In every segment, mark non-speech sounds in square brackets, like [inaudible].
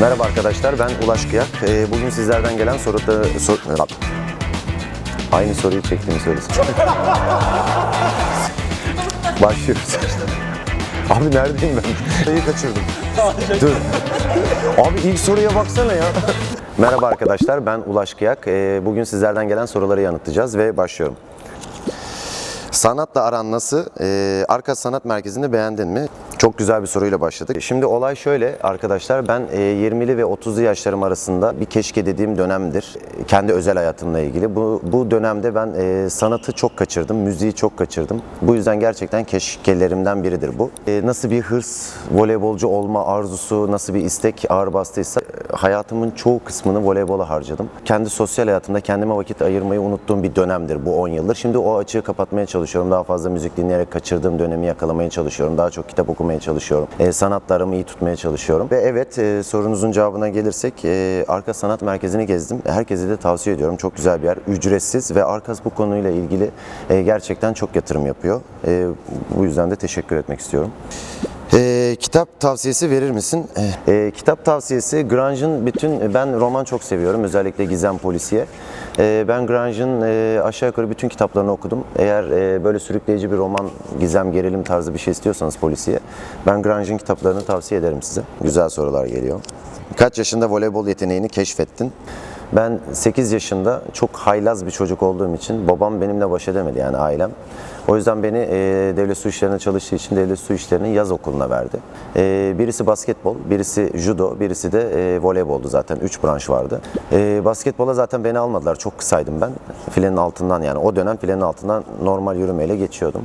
Merhaba arkadaşlar, ben Ulaş Kıyak. Ee, bugün sizlerden gelen soruları... Sor... Aynı soruyu çektiğimi söylesin. [laughs] Başlıyoruz. [laughs] Abi neredeyim ben? Soruyu kaçırdım. Dur. Abi ilk soruya baksana ya. [laughs] Merhaba arkadaşlar, ben Ulaş Kıyak. Ee, bugün sizlerden gelen soruları yanıtlayacağız ve başlıyorum. Sanatla aran nasıl? Ee, Arka Sanat Merkezi'ni beğendin mi? Çok güzel bir soruyla başladık. Şimdi olay şöyle arkadaşlar ben e, 20'li ve 30'lu yaşlarım arasında bir keşke dediğim dönemdir. E, Kendi özel hayatımla ilgili. Bu, bu dönemde ben e, sanatı çok kaçırdım, müziği çok kaçırdım. Bu yüzden gerçekten keşkelerimden biridir bu. E, nasıl bir hırs, voleybolcu olma arzusu, nasıl bir istek ağır bastıysa e, hayatımın çoğu kısmını voleybola harcadım. Kendi sosyal hayatımda kendime vakit ayırmayı unuttuğum bir dönemdir bu 10 yıldır. Şimdi o açığı kapatmaya çalışıyorum. Daha fazla müzik dinleyerek kaçırdığım dönemi yakalamaya çalışıyorum. Daha çok kitap okumaya çalışıyorum. E, sanatlarımı iyi tutmaya çalışıyorum. Ve evet e, sorunuzun cevabına gelirsek e, Arka Sanat Merkezi'ni gezdim. Herkese de tavsiye ediyorum. Çok güzel bir yer. Ücretsiz ve Arkas bu konuyla ilgili e, gerçekten çok yatırım yapıyor. E, bu yüzden de teşekkür etmek istiyorum. E, kitap tavsiyesi verir misin? E, e, kitap tavsiyesi Grange'ın bütün ben roman çok seviyorum özellikle gizem polisiye. E, ben Grange'ın e, aşağı yukarı bütün kitaplarını okudum. Eğer e, böyle sürükleyici bir roman, gizem, gerilim tarzı bir şey istiyorsanız polisiye ben Grange'ın kitaplarını tavsiye ederim size. Güzel sorular geliyor. Kaç yaşında voleybol yeteneğini keşfettin? Ben 8 yaşında çok haylaz bir çocuk olduğum için babam benimle baş edemedi yani ailem. O yüzden beni e, devlet su işlerine çalıştığı için devlet su işlerinin yaz okuluna verdi. E, birisi basketbol, birisi judo, birisi de e, voleyboldu zaten. 3 branş vardı. E, basketbola zaten beni almadılar. Çok kısaydım ben. Filenin altından yani o dönem filenin altından normal yürümeyle geçiyordum.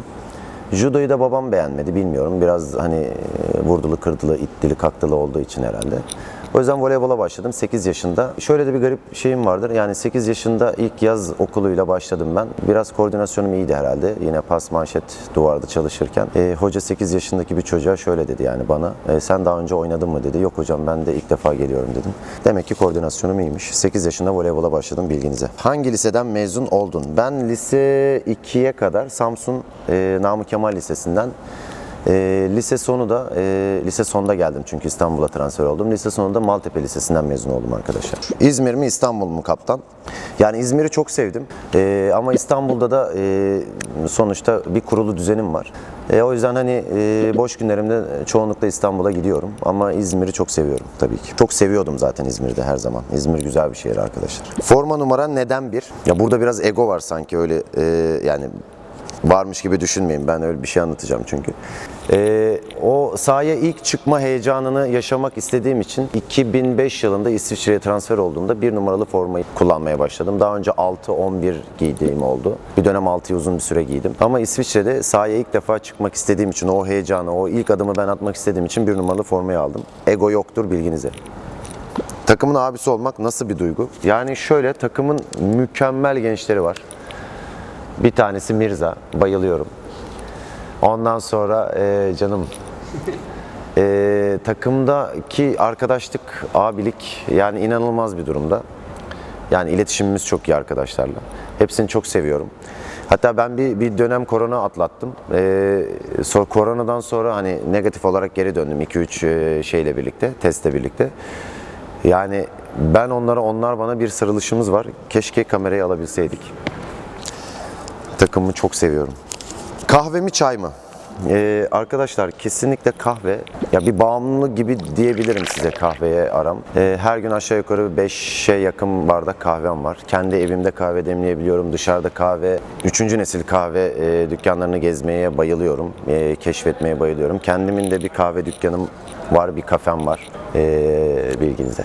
Judoyu da babam beğenmedi bilmiyorum. Biraz hani e, vurdulu kırdılı, ittili kaktılı olduğu için herhalde. O yüzden voleybola başladım 8 yaşında. Şöyle de bir garip şeyim vardır. Yani 8 yaşında ilk yaz okuluyla başladım ben. Biraz koordinasyonum iyiydi herhalde. Yine pas manşet duvarda çalışırken. E, hoca 8 yaşındaki bir çocuğa şöyle dedi yani bana. "E, sen daha önce oynadın mı dedi. Yok hocam ben de ilk defa geliyorum dedim. Demek ki koordinasyonum iyiymiş. 8 yaşında voleybola başladım bilginize. Hangi liseden mezun oldun? Ben lise 2'ye kadar Samsun e, Namık Kemal Lisesi'nden e, lise sonu da e, lise sonunda geldim çünkü İstanbul'a transfer oldum. Lise sonunda Maltepe Lisesi'nden mezun oldum arkadaşlar. İzmir mi İstanbul mu kaptan? Yani İzmir'i çok sevdim E, ama İstanbul'da da e, sonuçta bir kurulu düzenim var. E, o yüzden hani e, boş günlerimde çoğunlukla İstanbul'a gidiyorum ama İzmir'i çok seviyorum tabii ki. Çok seviyordum zaten İzmir'de her zaman. İzmir güzel bir şehir arkadaşlar. Forma numaran neden bir? Ya burada biraz ego var sanki öyle e, yani varmış gibi düşünmeyin. Ben öyle bir şey anlatacağım çünkü. Ee, o sahaya ilk çıkma heyecanını yaşamak istediğim için 2005 yılında İsviçre'ye transfer olduğumda bir numaralı formayı kullanmaya başladım. Daha önce 6-11 giydiğim oldu. Bir dönem 6'yı uzun bir süre giydim. Ama İsviçre'de sahaya ilk defa çıkmak istediğim için o heyecanı, o ilk adımı ben atmak istediğim için bir numaralı formayı aldım. Ego yoktur bilginize. Takımın abisi olmak nasıl bir duygu? Yani şöyle takımın mükemmel gençleri var. Bir tanesi Mirza, bayılıyorum. Ondan sonra e, canım [laughs] e, takımdaki arkadaşlık, abilik yani inanılmaz bir durumda. Yani iletişimimiz çok iyi arkadaşlarla. Hepsini çok seviyorum. Hatta ben bir, bir dönem korona atlattım. Ee, sonra koronadan sonra hani negatif olarak geri döndüm 2-3 e, şeyle birlikte, testle birlikte. Yani ben onlara, onlar bana bir sarılışımız var. Keşke kamerayı alabilseydik. Takımımı çok seviyorum. Kahve mi çay mı? Ee, arkadaşlar kesinlikle kahve. Ya bir bağımlılık gibi diyebilirim size kahveye aram. Ee, her gün aşağı yukarı 5'e yakın bardak kahvem var. Kendi evimde kahve demleyebiliyorum. Dışarıda kahve, üçüncü nesil kahve e, dükkanlarını gezmeye bayılıyorum. E, keşfetmeye bayılıyorum. Kendimin de bir kahve dükkanım var, bir kafem var. E, bilginize.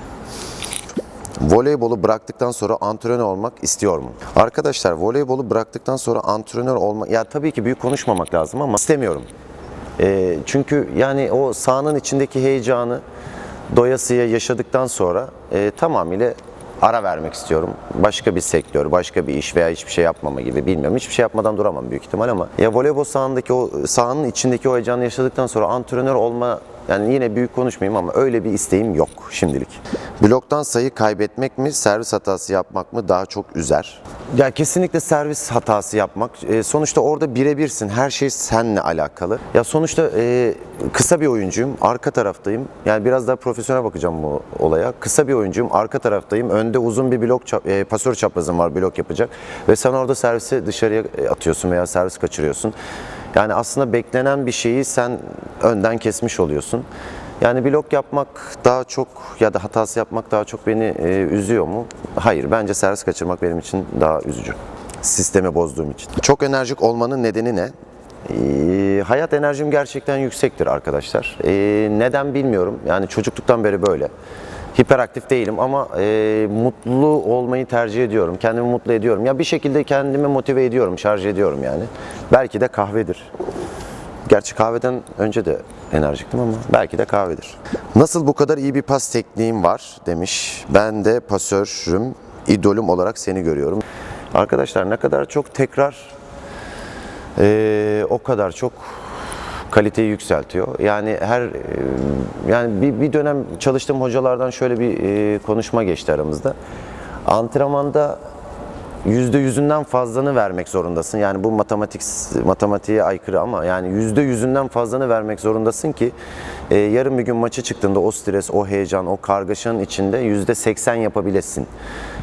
Voleybolu bıraktıktan sonra antrenör olmak istiyor mu? Arkadaşlar voleybolu bıraktıktan sonra antrenör olmak ya tabii ki büyük konuşmamak lazım ama istemiyorum. Ee, çünkü yani o sahanın içindeki heyecanı doyasıya yaşadıktan sonra e, tamamıyla ara vermek istiyorum. Başka bir sektör, başka bir iş veya hiçbir şey yapmama gibi bilmiyorum. Hiçbir şey yapmadan duramam büyük ihtimal ama ya voleybol sahandaki o sahanın içindeki o heyecanı yaşadıktan sonra antrenör olma Yani yine büyük konuşmayayım ama öyle bir isteğim yok şimdilik. Bloktan sayı kaybetmek mi, servis hatası yapmak mı daha çok üzer? Ya kesinlikle servis hatası yapmak. E, sonuçta orada birebirsin. Her şey seninle alakalı. Ya sonuçta e, kısa bir oyuncuyum. Arka taraftayım. Yani biraz daha profesyonel bakacağım bu olaya. Kısa bir oyuncuyum. Arka taraftayım. Önde uzun bir blok çap- e, pasör çaprazım var blok yapacak. Ve sen orada servisi dışarıya e, atıyorsun veya servis kaçırıyorsun. Yani aslında beklenen bir şeyi sen önden kesmiş oluyorsun. Yani blok yapmak daha çok ya da hatası yapmak daha çok beni e, üzüyor mu? Hayır. Bence servis kaçırmak benim için daha üzücü. Sistemi bozduğum için. Çok enerjik olmanın nedeni ne? Ee, hayat enerjim gerçekten yüksektir arkadaşlar. Ee, neden bilmiyorum. Yani çocukluktan beri böyle. Hiperaktif değilim ama e, mutlu olmayı tercih ediyorum. Kendimi mutlu ediyorum. Ya bir şekilde kendimi motive ediyorum, şarj ediyorum yani. Belki de kahvedir. Gerçi kahveden önce de enerjiktim ama belki de kahvedir. Nasıl bu kadar iyi bir pas tekniğim var demiş. Ben de pasörüm, idolüm olarak seni görüyorum. Arkadaşlar ne kadar çok tekrar ee, o kadar çok kaliteyi yükseltiyor. Yani her e, yani bir, bir dönem çalıştığım hocalardan şöyle bir e, konuşma geçti aramızda. Antrenmanda yüzde yüzünden fazlanı vermek zorundasın. Yani bu matematik matematiğe aykırı ama yani yüzde yüzünden fazlanı vermek zorundasın ki e, yarın bir gün maçı çıktığında o stres, o heyecan, o kargaşanın içinde yüzde seksen yapabilesin.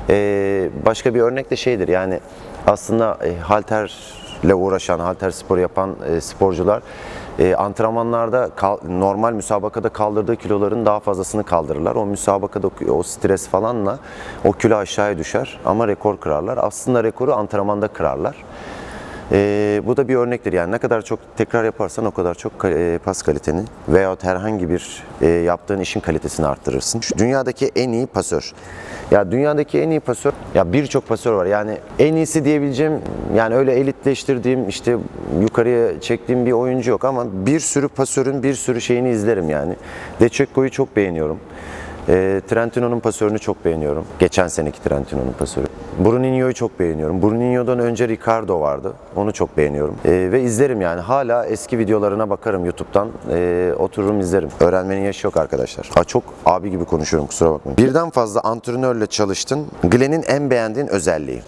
E, başka bir örnek de şeydir yani aslında e, halterle uğraşan, halter sporu yapan e, sporcular e, antrenmanlarda kal- normal müsabakada kaldırdığı kiloların daha fazlasını kaldırırlar. O müsabakada o stres falanla o kilo aşağıya düşer ama rekor kırarlar. Aslında rekoru antrenmanda kırarlar. E, bu da bir örnektir yani ne kadar çok tekrar yaparsan o kadar çok e, pas kaliteni veyahut herhangi bir e, yaptığın işin kalitesini arttırırsın. Şu dünyadaki en iyi pasör. Ya dünyadaki en iyi pasör ya birçok pasör var. Yani en iyisi diyebileceğim yani öyle elitleştirdiğim işte yukarıya çektiğim bir oyuncu yok ama bir sürü pasörün bir sürü şeyini izlerim yani. De çok beğeniyorum. E, Trentino'nun pasörünü çok beğeniyorum. Geçen seneki Trentino'nun pasörü. Bruninho'yu çok beğeniyorum. Bruninho'dan önce Ricardo vardı. Onu çok beğeniyorum. E, ve izlerim yani. Hala eski videolarına bakarım YouTube'dan. E, otururum izlerim. Öğrenmenin yaşı yok arkadaşlar. Ha, çok abi gibi konuşuyorum kusura bakmayın. Birden fazla antrenörle çalıştın. Glenn'in en beğendiğin özelliği.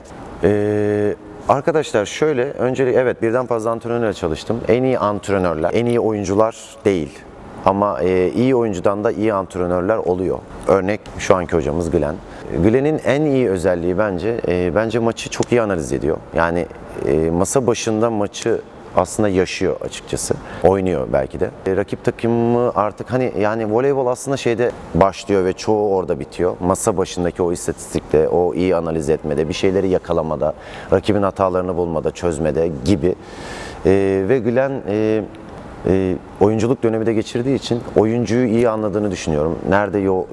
E, Arkadaşlar şöyle, öncelik evet birden fazla antrenörle çalıştım. En iyi antrenörler, en iyi oyuncular değil. Ama e, iyi oyuncudan da iyi antrenörler oluyor. Örnek şu anki hocamız Glenn. Glenn'in en iyi özelliği bence e, bence maçı çok iyi analiz ediyor. Yani e, masa başında maçı aslında yaşıyor açıkçası. Oynuyor belki de. E, rakip takımı artık hani yani voleybol aslında şeyde başlıyor ve çoğu orada bitiyor. Masa başındaki o istatistikte, o iyi analiz etmede, bir şeyleri yakalamada, rakibin hatalarını bulmada, çözmede gibi. E, ve Glenn e, e, oyunculuk dönemi de geçirdiği için oyuncuyu iyi anladığını düşünüyorum. Nerede yo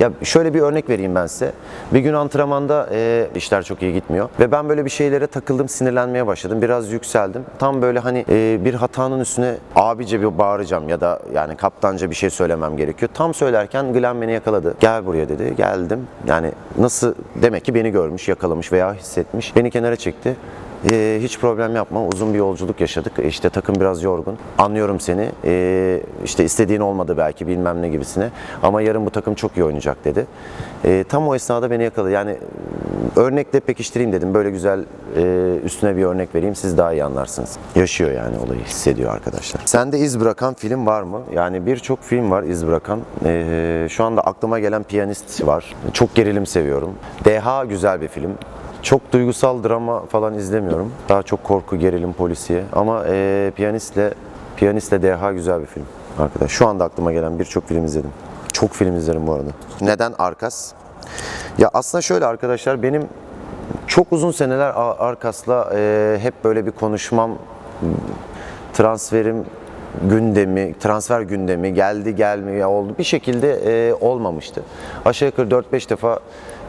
ya şöyle bir örnek vereyim ben size. Bir gün antrenmanda e, işler çok iyi gitmiyor ve ben böyle bir şeylere takıldım, sinirlenmeye başladım. Biraz yükseldim. Tam böyle hani e, bir hatanın üstüne abice bir bağıracağım ya da yani kaptanca bir şey söylemem gerekiyor. Tam söylerken Glenn beni yakaladı. Gel buraya dedi. Geldim. Yani nasıl demek ki beni görmüş, yakalamış veya hissetmiş. Beni kenara çekti. Ee, hiç problem yapma. Uzun bir yolculuk yaşadık. İşte takım biraz yorgun. Anlıyorum seni. Ee, işte istediğin olmadı belki bilmem ne gibisine. Ama yarın bu takım çok iyi oynayacak dedi. Ee, tam o esnada beni yakaladı. Yani örnekle pekiştireyim dedim. Böyle güzel e, üstüne bir örnek vereyim. Siz daha iyi anlarsınız. Yaşıyor yani olayı hissediyor arkadaşlar. Sende iz bırakan film var mı? Yani birçok film var iz bırakan. Ee, şu anda aklıma gelen Piyanist var. Çok gerilim seviyorum. DH güzel bir film. Çok duygusal drama falan izlemiyorum. Daha çok korku, gerilim, polisiye. Ama e, piyanistle piyanistle DH güzel bir film arkadaş. Şu anda aklıma gelen birçok film izledim. Çok film izlerim bu arada. Neden Arkas? Ya aslında şöyle arkadaşlar benim çok uzun seneler Arkas'la e, hep böyle bir konuşmam, transferim gündemi, transfer gündemi geldi gelmiyor oldu. Bir şekilde e, olmamıştı. Aşağı yukarı 4-5 defa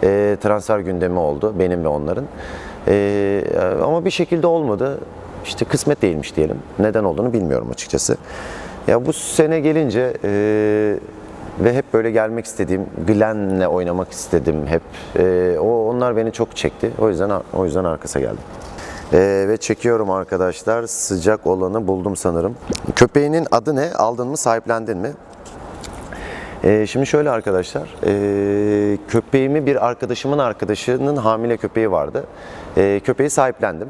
e, transfer gündemi oldu benim ve onların. E, ama bir şekilde olmadı. İşte kısmet değilmiş diyelim. Neden olduğunu bilmiyorum açıkçası. Ya bu sene gelince e, ve hep böyle gelmek istediğim, Glenn'le oynamak istedim hep. E, o onlar beni çok çekti. O yüzden o yüzden arkası geldim. Ee, ve çekiyorum arkadaşlar. Sıcak olanı buldum sanırım. Köpeğinin adı ne? Aldın mı? Sahiplendin mi? Ee, şimdi şöyle arkadaşlar, ee, köpeğimi bir arkadaşımın arkadaşının hamile köpeği vardı. Ee, köpeği sahiplendim.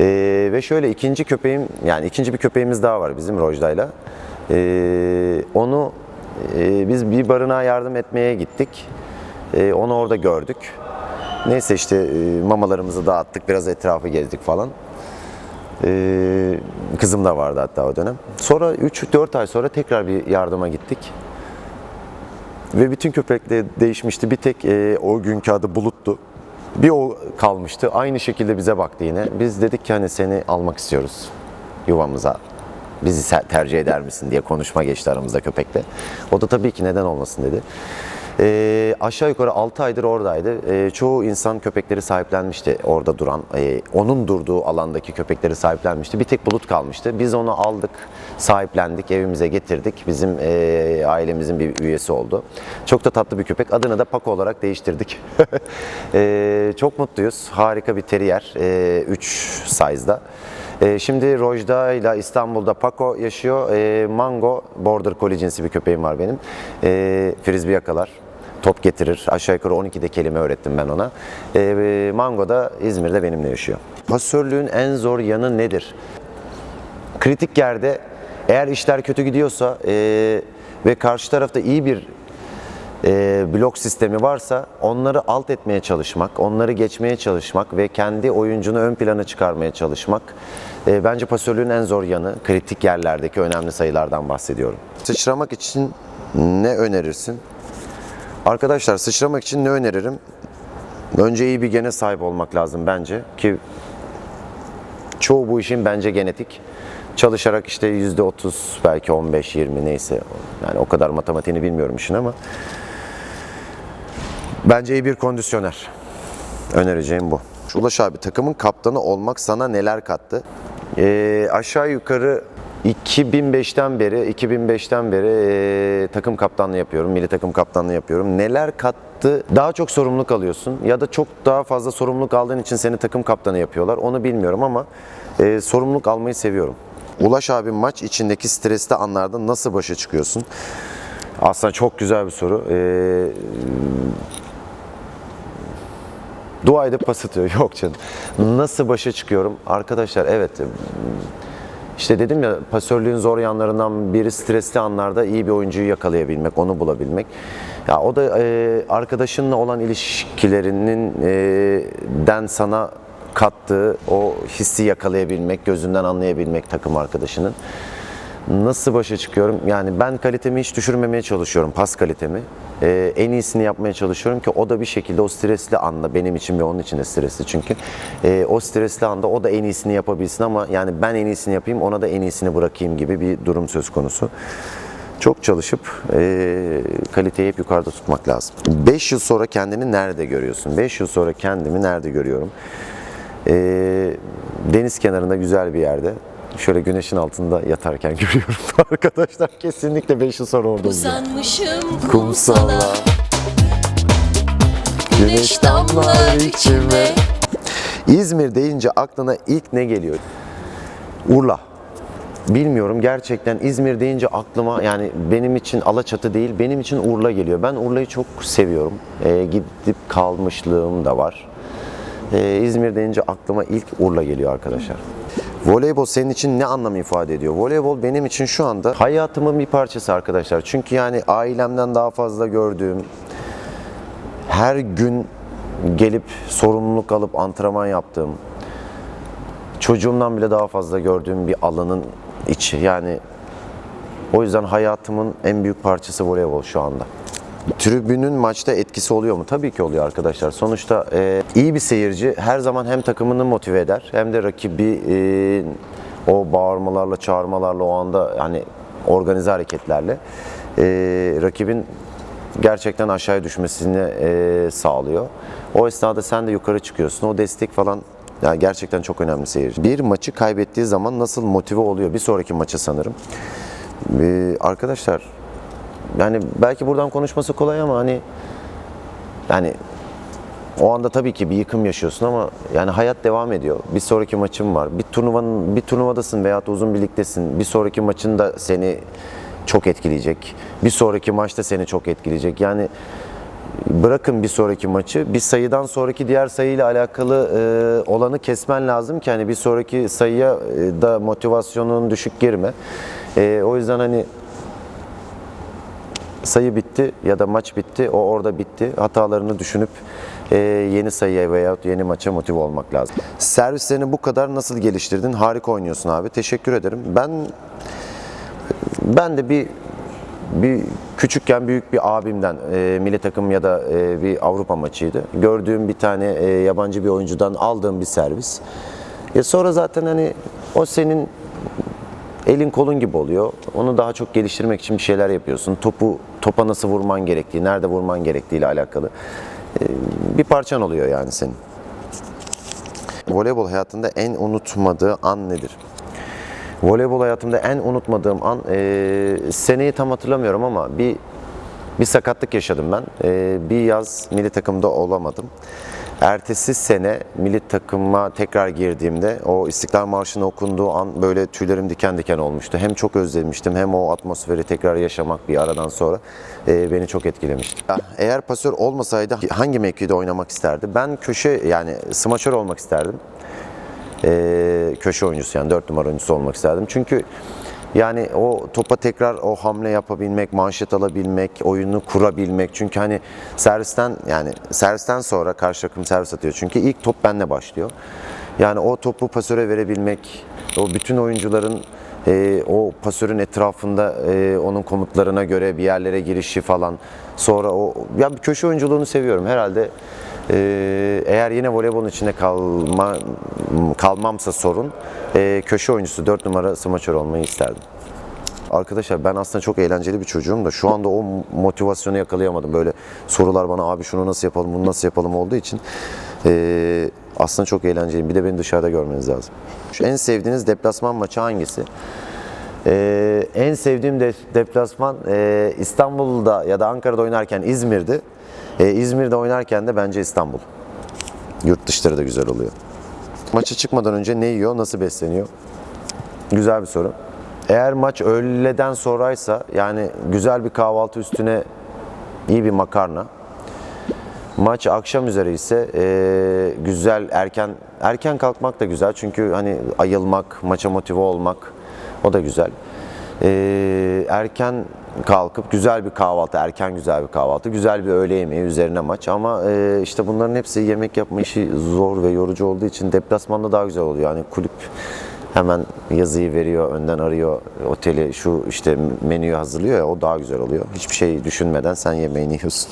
Ve şöyle ikinci köpeğim, yani ikinci bir köpeğimiz daha var bizim Rojda'yla. Onu biz bir barınağa yardım etmeye gittik. Onu orada gördük. Neyse işte ee, mamalarımızı dağıttık, biraz etrafı gezdik falan. Kızım da vardı hatta o dönem. Sonra 3-4 ay sonra tekrar bir yardıma gittik. Ve bütün köpekler değişmişti. Bir tek e, o günkü adı Bulut'tu. Bir o kalmıştı. Aynı şekilde bize baktı yine. Biz dedik ki hani seni almak istiyoruz yuvamıza. Bizi tercih eder misin diye konuşma geçti aramızda köpekle. O da tabii ki neden olmasın dedi. E, aşağı yukarı 6 aydır oradaydı. E, çoğu insan köpekleri sahiplenmişti orada duran. e, onun durduğu alandaki köpekleri sahiplenmişti. Bir tek Bulut kalmıştı. Biz onu aldık, sahiplendik, evimize getirdik. Bizim e, ailemizin bir üyesi oldu. Çok da tatlı bir köpek. Adını da Paco olarak değiştirdik. [laughs] E, çok mutluyuz. Harika bir terrier. 3 size'da. E, şimdi Rojda ile İstanbul'da Paco yaşıyor. E, Mango Border Collie cinsi bir köpeğim var benim. E, frisbee yakalar. Top getirir. Aşağı yukarı 12'de kelime öğrettim ben ona. E, Mango da İzmir'de benimle yaşıyor. Pasörlüğün en zor yanı nedir? kritik yerde eğer işler kötü gidiyorsa e, ve karşı tarafta iyi bir e, blok sistemi varsa onları alt etmeye çalışmak, onları geçmeye çalışmak ve kendi oyuncunu ön plana çıkarmaya çalışmak e, bence pasörlüğün en zor yanı. Kritik yerlerdeki önemli sayılardan bahsediyorum. Sıçramak için ne önerirsin? Arkadaşlar sıçramak için ne öneririm? Önce iyi bir gene sahip olmak lazım bence ki çoğu bu işin bence genetik. Çalışarak işte yüzde 30 belki 15 20 neyse yani o kadar matematiğini bilmiyorum işin ama bence iyi bir kondisyoner. Önereceğim bu. Ulaş abi takımın kaptanı olmak sana neler kattı? Ee, aşağı yukarı 2005'ten beri 2005'ten beri ee, takım kaptanlığı yapıyorum. Milli takım kaptanlığı yapıyorum. Neler kattı? Daha çok sorumluluk alıyorsun ya da çok daha fazla sorumluluk aldığın için seni takım kaptanı yapıyorlar. Onu bilmiyorum ama ee, sorumluluk almayı seviyorum. Ulaş abi maç içindeki stresli anlarda nasıl başa çıkıyorsun? Aslında çok güzel bir soru. Ee, Dua edip pas atıyor. [laughs] Yok canım. Nasıl başa çıkıyorum? Arkadaşlar evet. İşte dedim ya pasörlüğün zor yanlarından biri stresli anlarda iyi bir oyuncuyu yakalayabilmek, onu bulabilmek. Ya o da e, arkadaşınla olan ilişkilerinin e, den sana kattığı o hissi yakalayabilmek, gözünden anlayabilmek takım arkadaşının. Nasıl başa çıkıyorum? Yani ben kalitemi hiç düşürmemeye çalışıyorum, pas kalitemi. Ee, en iyisini yapmaya çalışıyorum ki o da bir şekilde o stresli anda benim için ve onun için de stresli çünkü. Ee, o stresli anda o da en iyisini yapabilsin ama yani ben en iyisini yapayım ona da en iyisini bırakayım gibi bir durum söz konusu. Çok çalışıp e, kaliteyi hep yukarıda tutmak lazım. 5 yıl sonra kendini nerede görüyorsun? 5 yıl sonra kendimi nerede görüyorum? Ee, deniz kenarında güzel bir yerde. Şöyle güneşin altında yatarken [laughs] görüyorum arkadaşlar. Kesinlikle 5 yıl sonra orada olacağım. Uzanmışım Kumsala Güneş damlar içime İzmir deyince aklına ilk ne geliyor? Urla. Bilmiyorum gerçekten İzmir deyince aklıma yani benim için Alaçatı değil benim için Urla geliyor. Ben Urla'yı çok seviyorum. Ee, gidip kalmışlığım da var. Ee, İzmir deyince aklıma ilk Urla geliyor arkadaşlar. Voleybol senin için ne anlam ifade ediyor? Voleybol benim için şu anda hayatımın bir parçası arkadaşlar. Çünkü yani ailemden daha fazla gördüğüm, her gün gelip sorumluluk alıp antrenman yaptığım, çocuğumdan bile daha fazla gördüğüm bir alanın içi. Yani o yüzden hayatımın en büyük parçası voleybol şu anda. Tribünün maçta etkisi oluyor mu? Tabii ki oluyor arkadaşlar. Sonuçta e, iyi bir seyirci her zaman hem takımını motive eder hem de rakibi e, o bağırmalarla, çağırmalarla o anda yani organize hareketlerle e, rakibin gerçekten aşağıya düşmesini e, sağlıyor. O esnada sen de yukarı çıkıyorsun. O destek falan yani gerçekten çok önemli seyirci. Bir maçı kaybettiği zaman nasıl motive oluyor? Bir sonraki maça sanırım. Ee, arkadaşlar yani belki buradan konuşması kolay ama hani yani O anda tabii ki bir yıkım yaşıyorsun ama yani hayat devam ediyor. Bir sonraki maçın var. Bir turnuvanın bir turnuvadasın veya uzun birliktesin. Bir sonraki maçın da seni çok etkileyecek. Bir sonraki maçta seni çok etkileyecek. Yani bırakın bir sonraki maçı bir sayıdan sonraki diğer sayıyla alakalı e, olanı kesmen lazım ki hani bir sonraki sayıya e, da motivasyonun düşük girme. E, o yüzden hani sayı bitti ya da maç bitti o orada bitti hatalarını düşünüp e, yeni sayıya veya yeni maça motive olmak lazım. Servislerini bu kadar nasıl geliştirdin? Harika oynuyorsun abi. Teşekkür ederim. Ben ben de bir bir küçükken büyük bir abimden e, milli takım ya da e, bir Avrupa maçıydı. Gördüğüm bir tane e, yabancı bir oyuncudan aldığım bir servis. E, sonra zaten hani o senin elin kolun gibi oluyor. Onu daha çok geliştirmek için bir şeyler yapıyorsun. Topu topa nasıl vurman gerektiği, nerede vurman gerektiği ile alakalı e, bir parçan oluyor yani senin. Voleybol hayatında en unutmadığı an nedir? Voleybol hayatımda en unutmadığım an e, seneyi tam hatırlamıyorum ama bir bir sakatlık yaşadım ben. E, bir yaz milli takımda olamadım. Ertesi sene milli takıma tekrar girdiğimde o İstiklal Marşı'nı okunduğu an böyle tüylerim diken diken olmuştu. Hem çok özlemiştim hem o atmosferi tekrar yaşamak bir aradan sonra e, beni çok etkilemişti. Eğer pasör olmasaydı hangi mevkide oynamak isterdi? Ben köşe yani smaçör olmak isterdim e, köşe oyuncusu yani 4 numara oyuncusu olmak isterdim. Çünkü yani o topa tekrar o hamle yapabilmek, manşet alabilmek, oyunu kurabilmek. Çünkü hani servisten yani servisten sonra karşı takım servis atıyor. Çünkü ilk top benle başlıyor. Yani o topu pasöre verebilmek, o bütün oyuncuların e, o pasörün etrafında e, onun komutlarına göre bir yerlere girişi falan. Sonra o ya köşe oyunculuğunu seviyorum herhalde. E, eğer yine voleybolun içinde kalma kalmamsa sorun e, köşe oyuncusu 4 numara smaçör olmayı isterdim. Arkadaşlar ben aslında çok eğlenceli bir çocuğum da şu anda o motivasyonu yakalayamadım. Böyle sorular bana abi şunu nasıl yapalım, bunu nasıl yapalım olduğu için e, aslında çok eğlenceliyim. Bir de beni dışarıda görmeniz lazım. Şu en sevdiğiniz deplasman maçı hangisi? Ee, en sevdiğim de, deplasman e, İstanbul'da ya da Ankara'da oynarken İzmir'di. Ee, İzmir'de oynarken de bence İstanbul. Yurt dışları da güzel oluyor. Maça çıkmadan önce ne yiyor, nasıl besleniyor? Güzel bir soru. Eğer maç öğleden sonraysa yani güzel bir kahvaltı üstüne iyi bir makarna. Maç akşam üzere ise e, güzel erken erken kalkmak da güzel çünkü hani ayılmak, maça motive olmak o da güzel. E, erken kalkıp güzel bir kahvaltı, erken güzel bir kahvaltı, güzel bir öğle yemeği üzerine maç ama e, işte bunların hepsi yemek yapma işi zor ve yorucu olduğu için deplasmanda daha güzel oluyor. Yani kulüp hemen yazıyı veriyor, önden arıyor oteli, şu işte menüyü hazırlıyor ya o daha güzel oluyor. Hiçbir şey düşünmeden sen yemeğini yiyorsun.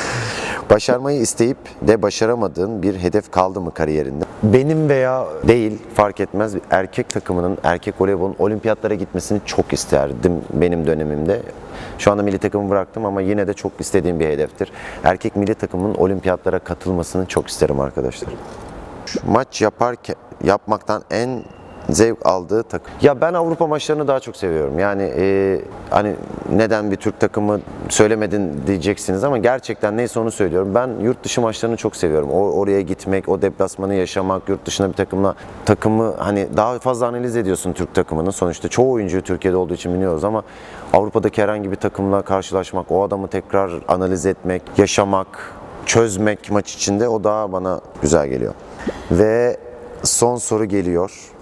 [laughs] Başarmayı isteyip de başaramadığın bir hedef kaldı mı kariyerinde? Benim veya değil fark etmez erkek takımının, erkek voleybolun olimpiyatlara gitmesini çok isterdim benim dönemimde. Şu anda milli takımı bıraktım ama yine de çok istediğim bir hedeftir. Erkek milli takımının olimpiyatlara katılmasını çok isterim arkadaşlar. Maç yaparken yapmaktan en zevk aldığı takım. Ya ben Avrupa maçlarını daha çok seviyorum. Yani e, hani neden bir Türk takımı söylemedin diyeceksiniz ama gerçekten neyse onu söylüyorum. Ben yurt dışı maçlarını çok seviyorum. O, oraya gitmek, o deplasmanı yaşamak, yurt dışında bir takımla takımı hani daha fazla analiz ediyorsun Türk takımının. Sonuçta çoğu oyuncuyu Türkiye'de olduğu için biliyoruz ama Avrupa'daki herhangi bir takımla karşılaşmak, o adamı tekrar analiz etmek, yaşamak, çözmek maç içinde o daha bana güzel geliyor. Ve son soru geliyor.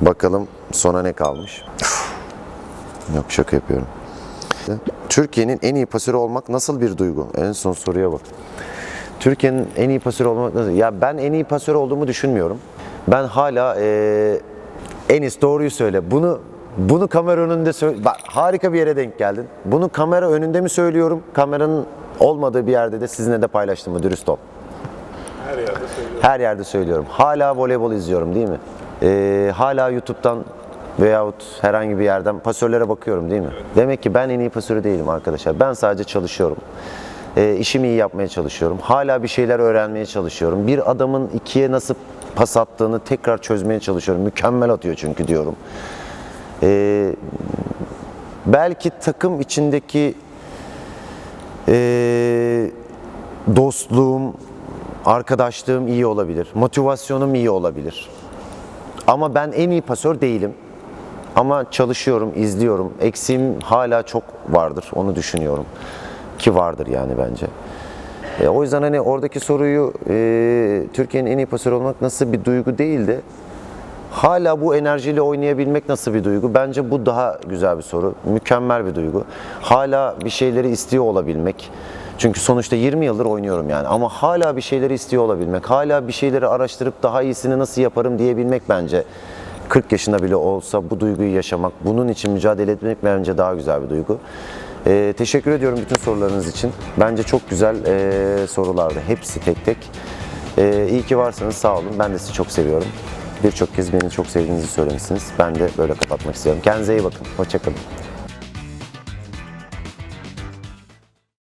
Bakalım sona ne kalmış? Yok şaka yapıyorum. Türkiye'nin en iyi pasörü olmak nasıl bir duygu? En son soruya bak. Türkiye'nin en iyi pasörü olmak nasıl? Ya ben en iyi pasör olduğumu düşünmüyorum. Ben hala eee Enis doğruyu söyle. Bunu bunu kamera önünde söyle. Bak harika bir yere denk geldin. Bunu kamera önünde mi söylüyorum? Kameranın olmadığı bir yerde de sizinle de paylaştım mı? Dürüst ol. Her yerde söylüyorum. Her yerde söylüyorum. Hala voleybol izliyorum değil mi? Ee, hala YouTube'dan veyahut herhangi bir yerden pasörlere bakıyorum değil mi? Demek ki ben en iyi pasörü değilim arkadaşlar. Ben sadece çalışıyorum. Ee, işimi iyi yapmaya çalışıyorum. Hala bir şeyler öğrenmeye çalışıyorum. Bir adamın ikiye nasıl pas attığını tekrar çözmeye çalışıyorum. Mükemmel atıyor çünkü diyorum. Ee, belki takım içindeki ee, dostluğum, arkadaşlığım iyi olabilir, motivasyonum iyi olabilir. Ama ben en iyi pasör değilim. Ama çalışıyorum, izliyorum. Eksiğim hala çok vardır, onu düşünüyorum. Ki vardır yani bence. E, o yüzden hani oradaki soruyu e, Türkiye'nin en iyi pasörü olmak nasıl bir duygu değildi. Hala bu enerjiyle oynayabilmek nasıl bir duygu? Bence bu daha güzel bir soru. Mükemmel bir duygu. Hala bir şeyleri istiyor olabilmek. Çünkü sonuçta 20 yıldır oynuyorum yani. Ama hala bir şeyleri istiyor olabilmek. Hala bir şeyleri araştırıp daha iyisini nasıl yaparım diyebilmek bence. 40 yaşında bile olsa bu duyguyu yaşamak, bunun için mücadele etmek bence daha güzel bir duygu. Ee, teşekkür ediyorum bütün sorularınız için. Bence çok güzel ee, sorulardı. Hepsi tek tek. Ee, iyi ki varsınız sağ olun. Ben de sizi çok seviyorum. Birçok kez beni çok sevdiğinizi söylemişsiniz. Ben de böyle kapatmak istiyorum. Kendinize iyi bakın. Hoşçakalın.